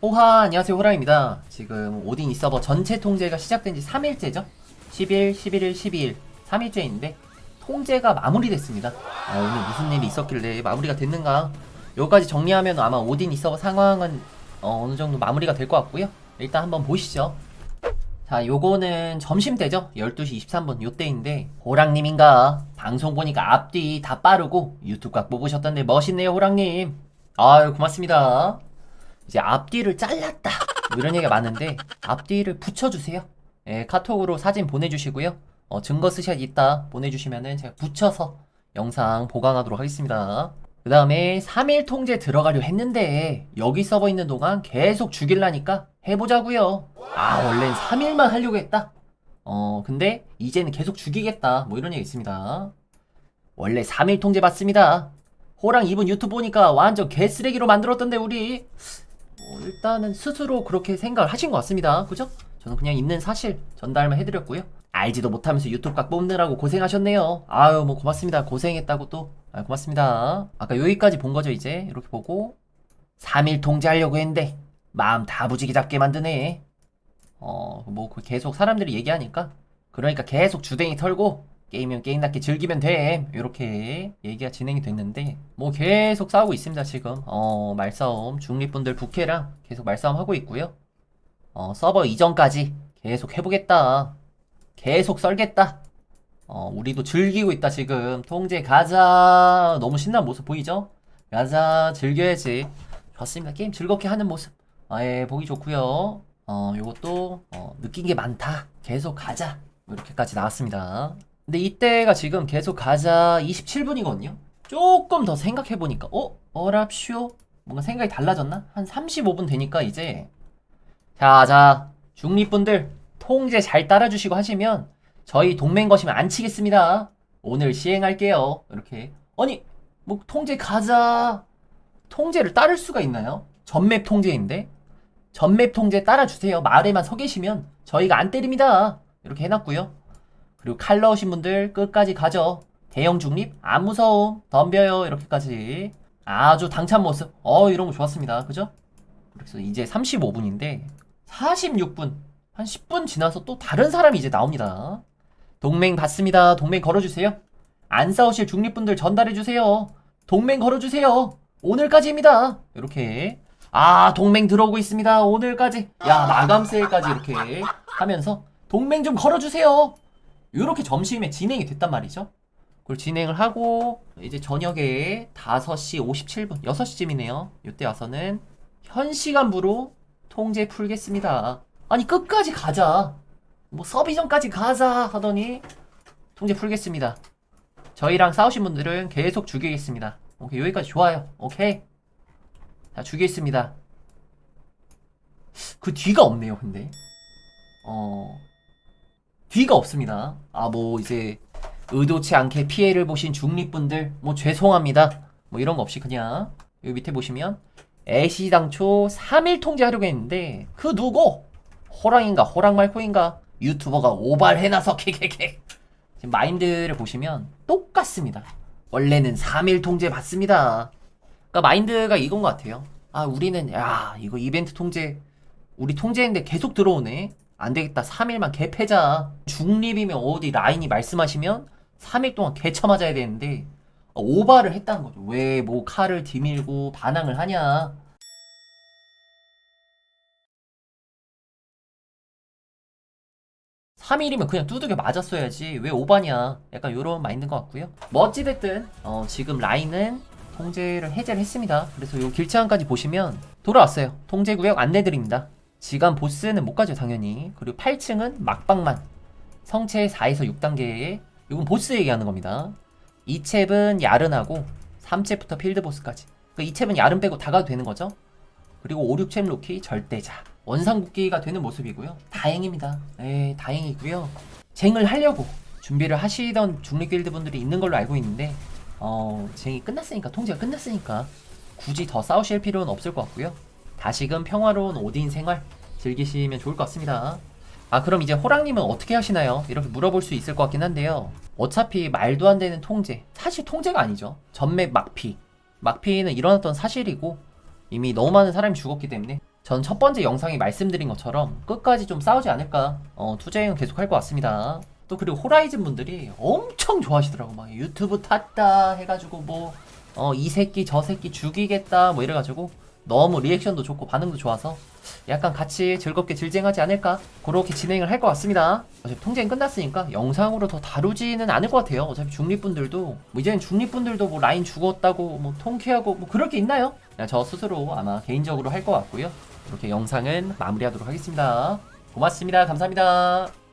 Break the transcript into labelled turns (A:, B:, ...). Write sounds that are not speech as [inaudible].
A: 호하 안녕하세요 호랑입니다. 지금 오딘 이 서버 전체 통제가 시작된 지 3일째죠? 10일 11일 12일. 3일째인데 통제가 마무리됐습니다. 아, 오늘 무슨 일이 있었길래 마무리가 됐는가? 여기까지 정리하면 아마 오딘 이 서버 상황은 어, 어느 정도 마무리가 될 것 같고요. 일단 한번 보시죠. 자 요거는 점심때죠? 12시 23분 요때인데 호랑님인가? 방송 보니까 앞뒤 다 빠르고 유튜브 각 뽑으셨던데 멋있네요 호랑님. 아유 고맙습니다 이제 앞뒤를 잘랐다. 뭐 이런 얘기가 많은데 앞뒤를 붙여주세요. 예, 카톡으로 사진 보내주시고요. 어, 증거 스샷 있다. 보내주시면은 제가 붙여서 영상 보강하도록 하겠습니다. 그 다음에 3일 통제 들어가려 했는데 여기 서버 있는 동안 계속 죽일라니까 해보자고요. 아 원래는 3일만 하려고 했다. 어 근데 이제는 계속 죽이겠다. 뭐 이런 얘기 있습니다. 원래 3일 통제 받습니다. 호랑 이분 유튜브 보니까 완전 개쓰레기로 만들었던데 우리 어, 일단은 스스로 그렇게 생각을 하신 것 같습니다. 그죠? 저는 그냥 있는 사실 전달만 해드렸고요. 알지도 못하면서 유튜브 각 뽑느라고 고생하셨네요. 아유, 뭐 고맙습니다. 고생했다고 또. 아, 고맙습니다. 아까 여기까지 본 거죠, 이제. 이렇게 보고. 3일 통제하려고 했는데, 마음 다 부지게 잡게 만드네. 어, 뭐, 그 계속 사람들이 얘기하니까. 그러니까 계속 주댕이 털고, 게임이면 게임답게 즐기면 돼. 이렇게 얘기가 진행이 됐는데, 뭐 계속 싸우고 있습니다, 지금. 어, 말싸움. 중립분들 부캐랑 계속 말싸움 하고 있고요. 어, 서버 이전까지 계속 해보겠다. 계속 썰겠다. 어, 우리도 즐기고 있다, 지금. 통제 가자. 너무 신난 모습 보이죠? 가자. 즐겨야지. 좋습니다. 게임 즐겁게 하는 모습. 아, 예, 보기 좋고요. 어, 요것도, 어, 느낀 게 많다. 계속 가자. 뭐 이렇게까지 나왔습니다. 근데 이때가 지금 계속 가자 27분이거든요. 조금 더 생각해보니까, 어? 어랍쇼? 뭔가 생각이 달라졌나? 한 35분 되니까 이제, 자, 자, 중립분들, 통제 잘 따라주시고 하시면, 저희 동맹 거시면 안 치겠습니다. 오늘 시행할게요. 이렇게. 아니, 뭐, 통제 가자. 통제를 따를 수가 있나요? 전맵 통제인데? 전맵 통제 따라주세요. 마을에만 서 계시면, 저희가 안 때립니다. 이렇게 해놨고요. 그리고 칼 넣으신 분들 끝까지 가죠. 대형 중립? 안 무서움 덤벼요. 이렇게까지. 아주 당찬 모습. 어 이런 거 좋았습니다. 그죠? 그래서 이제 35분인데 46분. 한 10분 지나서 또 다른 사람이 이제 나옵니다. 동맹 받습니다. 동맹 걸어주세요. 안 싸우실 중립분들 전달해주세요. 동맹 걸어주세요. 오늘까지입니다. 이렇게. 아 동맹 들어오고 있습니다. 오늘까지. 야 마감 세일까지 이렇게 하면서 동맹 좀 걸어주세요 이렇게 점심에 진행이 됐단 말이죠. 그걸 진행을 하고 이제 저녁에 5시 57분, 6시쯤이네요. 이때 와서는 현 시간부로 통제 풀겠습니다. 아니 끝까지 가자. 뭐 서비전까지 가자 하더니 통제 풀겠습니다. 저희랑 싸우신 분들은 계속 죽이겠습니다. 오케이 여기까지 좋아요. 오케이. 자 죽이겠습니다. 그 뒤가 없네요, 근데. 어. 뒤가 없습니다. 아, 뭐, 이제, 의도치 않게 피해를 보신 중립분들, 뭐, 죄송합니다. 뭐, 이런 거 없이 그냥, 여기 밑에 보시면, 애시 당초 3일 통제하려고 했는데, 그 누구? 호랑인가, 호랑 말코인가, 유튜버가 오발해놔서, [laughs] 케케케. 지금 마인드를 보시면, 똑같습니다. 원래는 3일 통제 받습니다. 그니까 마인드가 이건 것 같아요. 아, 우리는, 야, 이거 이벤트 통제, 우리 통제했는데 계속 들어오네. 안 되겠다. 3일만 개 패자. 중립이면 어디 라인이 말씀하시면 3일 동안 개 쳐 맞아야 되는데 어, 오바를 했다는 거죠. 왜 뭐 칼을 디밀고 반항을 하냐. 삼일이면 그냥 두들겨 맞았어야지 왜 오바냐 약간 요런 마인드인 것 같고요 뭐 어찌됐든 어, 지금 라인은 통제를 해제를 했습니다 그래서 요 길치항까지 보시면 돌아왔어요 통제구역 안내드립니다 지간 보스는 못 가죠 당연히. 그리고 8층은 막방만. 성체 4에서 6단계에 이건 보스 얘기하는 겁니다. 2챕은 야른하고 3챕부터 필드보스까지. 그 2챕은 야른 빼고 다 가도 되는 거죠. 그리고 5, 6챕 로키 절대자. 원상국기가 되는 모습이고요. 다행입니다. 네 다행이고요. 쟁을 하려고 준비를 하시던 중립 길드 분들이 있는 걸로 알고 있는데 어 쟁이 끝났으니까 통제가 끝났으니까 굳이 더 싸우실 필요는 없을 것 같고요. 다시금 평화로운 오딘 생활 즐기시면 좋을 것 같습니다. 아 그럼 이제 호랑님은 어떻게 하시나요? 이렇게 물어볼 수 있을 것 같긴 한데요. 어차피 말도 안 되는 통제 사실 통제가 아니죠. 전맥 막피 막피는 일어났던 사실이고 이미 너무 많은 사람이 죽었기 때문에 전 첫 번째 영상에 말씀드린 것처럼 끝까지 좀 싸우지 않을까. 어, 투쟁은 계속 할 것 같습니다. 또 그리고 호라이즌 분들이 엄청 좋아하시더라고. 막 유튜브 탔다 해가지고 뭐, 어, 이 새끼 저 새끼 죽이겠다 뭐 이래가지고 너무 리액션도 좋고 반응도 좋아서 약간 같이 즐겁게 질쟁하지 않을까 그렇게 진행을 할 것 같습니다. 어차피 통제는 끝났으니까 영상으로 더 다루지는 않을 것 같아요. 어차피 중립분들도 뭐 이제는 중립분들도 뭐 라인 죽었다고 뭐 통쾌하고 뭐 그럴 게 있나요? 그냥 저 스스로 아마 개인적으로 할 것 같고요. 이렇게 영상은 마무리하도록 하겠습니다. 고맙습니다. 감사합니다.